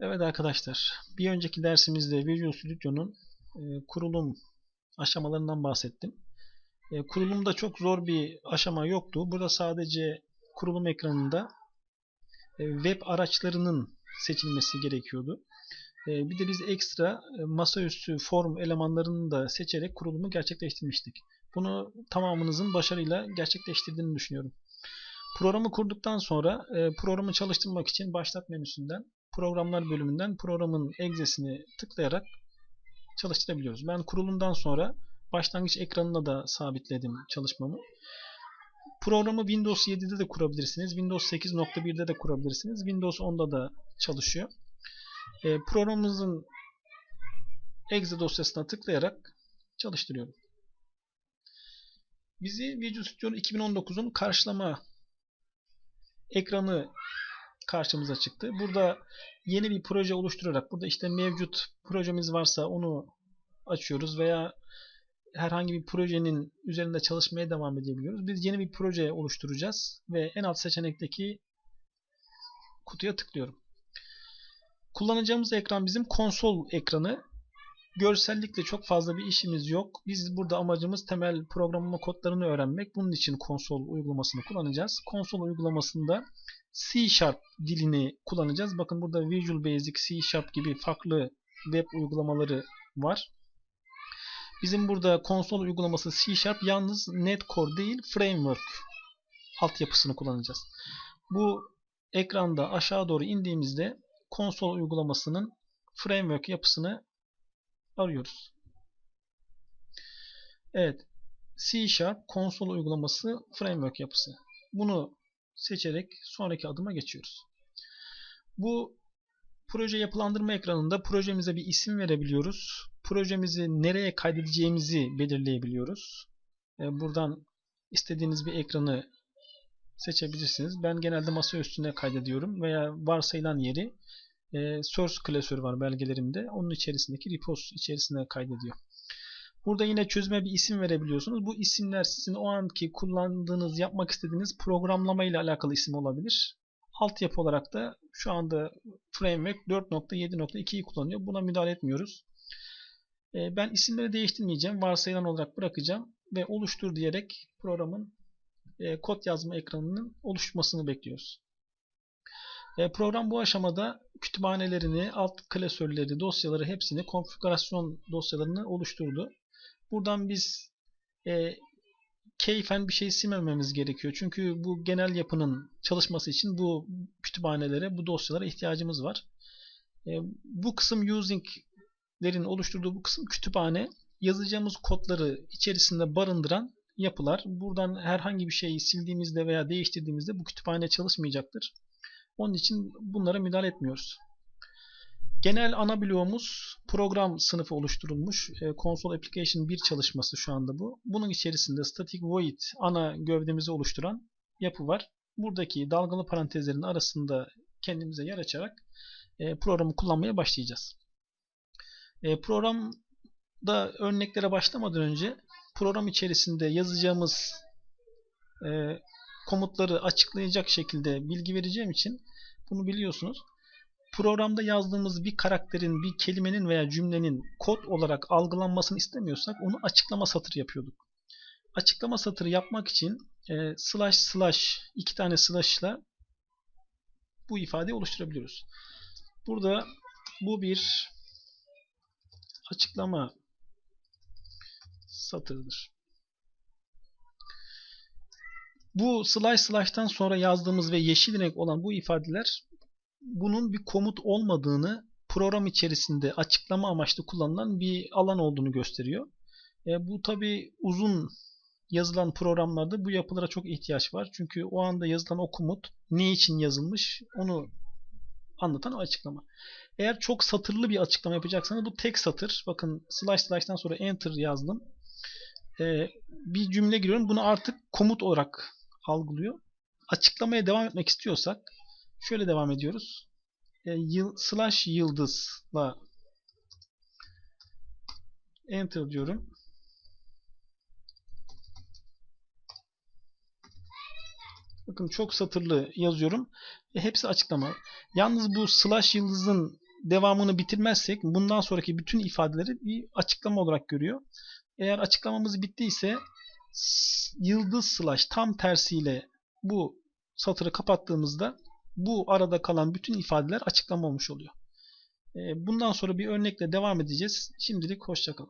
Evet arkadaşlar, bir önceki dersimizde Visual Studio'nun e, kurulum aşamalarından bahsettim. E, kurulumda çok zor bir aşama yoktu. Burada sadece kurulum ekranında e, web araçlarının seçilmesi gerekiyordu. Bir de biz ekstra masaüstü form elemanlarını da seçerek kurulumu gerçekleştirmiştik. Bunu tamamınızın başarıyla gerçekleştirdiğini düşünüyorum. Programı kurduktan sonra programı çalıştırmak için başlat menüsünden programlar bölümünden programın egzesini tıklayarak çalıştırabiliyoruz. Ben kurulumdan sonra başlangıç ekranına da sabitledim çalışmamı. Programı Windows 7'de de kurabilirsiniz. Windows 8.1'de de kurabilirsiniz. Windows 10'da da çalışıyor. E, programımızın exe dosyasına tıklayarak çalıştırıyorum. Bizi Visual Studio 2019'un karşılama ekranı karşımıza çıktı. Burada yeni bir proje oluşturarak burada işte mevcut projemiz varsa onu açıyoruz veya herhangi bir projenin üzerinde çalışmaya devam edebiliyoruz. Biz yeni bir proje oluşturacağız ve en alt seçenekteki kutuya tıklıyorum. Kullanacağımız ekran bizim konsol ekranı. Görsellikle çok fazla bir işimiz yok. Biz burada amacımız temel programlama kodlarını öğrenmek. Bunun için konsol uygulamasını kullanacağız. Konsol uygulamasında C Sharp dilini kullanacağız. Bakın burada Visual Basic, C Sharp gibi farklı web uygulamaları var. Bizim burada konsol uygulaması C Sharp yalnız Netcore değil Framework altyapısını kullanacağız. Bu ekranda aşağı doğru indiğimizde konsol uygulamasının framework yapısını arıyoruz. Evet. C Sharp konsol uygulaması framework yapısı. Bunu seçerek sonraki adıma geçiyoruz. Bu proje yapılandırma ekranında projemize bir isim verebiliyoruz. Projemizi nereye kaydedeceğimizi belirleyebiliyoruz. E, buradan istediğiniz bir ekranı seçebilirsiniz. Ben genelde masa üstüne kaydediyorum veya varsayılan yeri e, source klasörü var belgelerimde. Onun içerisindeki repos içerisine kaydediyor. Burada yine çözüme bir isim verebiliyorsunuz. Bu isimler sizin o anki kullandığınız, yapmak istediğiniz programlama ile alakalı isim olabilir. Altyapı olarak da şu anda Framework 4.7.2'yi kullanıyor. Buna müdahale etmiyoruz. Ee, ben isimleri değiştirmeyeceğim. Varsayılan olarak bırakacağım ve oluştur diyerek programın e, kod yazma ekranının oluşmasını bekliyoruz. E, program bu aşamada kütüphanelerini, alt klasörleri, dosyaları hepsini, konfigürasyon dosyalarını oluşturdu. Buradan biz e, keyfen bir şey silmememiz gerekiyor. Çünkü bu genel yapının çalışması için bu kütüphanelere, bu dosyalara ihtiyacımız var. E, bu kısım using'lerin oluşturduğu bu kısım kütüphane yazacağımız kodları içerisinde barındıran yapılar. Buradan herhangi bir şeyi sildiğimizde veya değiştirdiğimizde bu kütüphane çalışmayacaktır. Onun için bunlara müdahale etmiyoruz. Genel ana bloğumuz program sınıfı oluşturulmuş. E, Console Application 1 çalışması şu anda bu. Bunun içerisinde static void ana gövdemizi oluşturan yapı var. Buradaki dalgalı parantezlerin arasında kendimize yer açarak e, programı kullanmaya başlayacağız. E, programda örneklere başlamadan önce program içerisinde yazacağımız komutları açıklayacak şekilde bilgi vereceğim için bunu biliyorsunuz programda yazdığımız bir karakterin, bir kelimenin veya cümlenin kod olarak algılanmasını istemiyorsak onu açıklama satırı yapıyorduk. Açıklama satırı yapmak için e, slash slash iki tane slash ile bu ifadeyi oluşturabiliyoruz. Burada bu bir açıklama satırıdır. Bu slash slash'tan sonra yazdığımız ve yeşil renk olan bu ifadeler bunun bir komut olmadığını program içerisinde açıklama amaçlı kullanılan bir alan olduğunu gösteriyor. E, bu tabi uzun yazılan programlarda bu yapılara çok ihtiyaç var. Çünkü o anda yazılan o komut ne için yazılmış onu anlatan o açıklama. Eğer çok satırlı bir açıklama yapacaksanız bu tek satır. Bakın slash slash'tan sonra enter yazdım. Ee, bir cümle giriyorum. Bunu artık komut olarak algılıyor. Açıklamaya devam etmek istiyorsak Şöyle devam ediyoruz. E, yıl, slash yıldızla enter diyorum. Bakın çok satırlı yazıyorum. E, hepsi açıklama. Yalnız bu slash yıldızın devamını bitirmezsek bundan sonraki bütün ifadeleri bir açıklama olarak görüyor. Eğer açıklamamız bittiyse yıldız slash tam tersiyle bu satırı kapattığımızda bu arada kalan bütün ifadeler açıklama olmuş oluyor. E, Bundan sonra bir örnekle devam edeceğiz. Şimdilik hoşçakalın.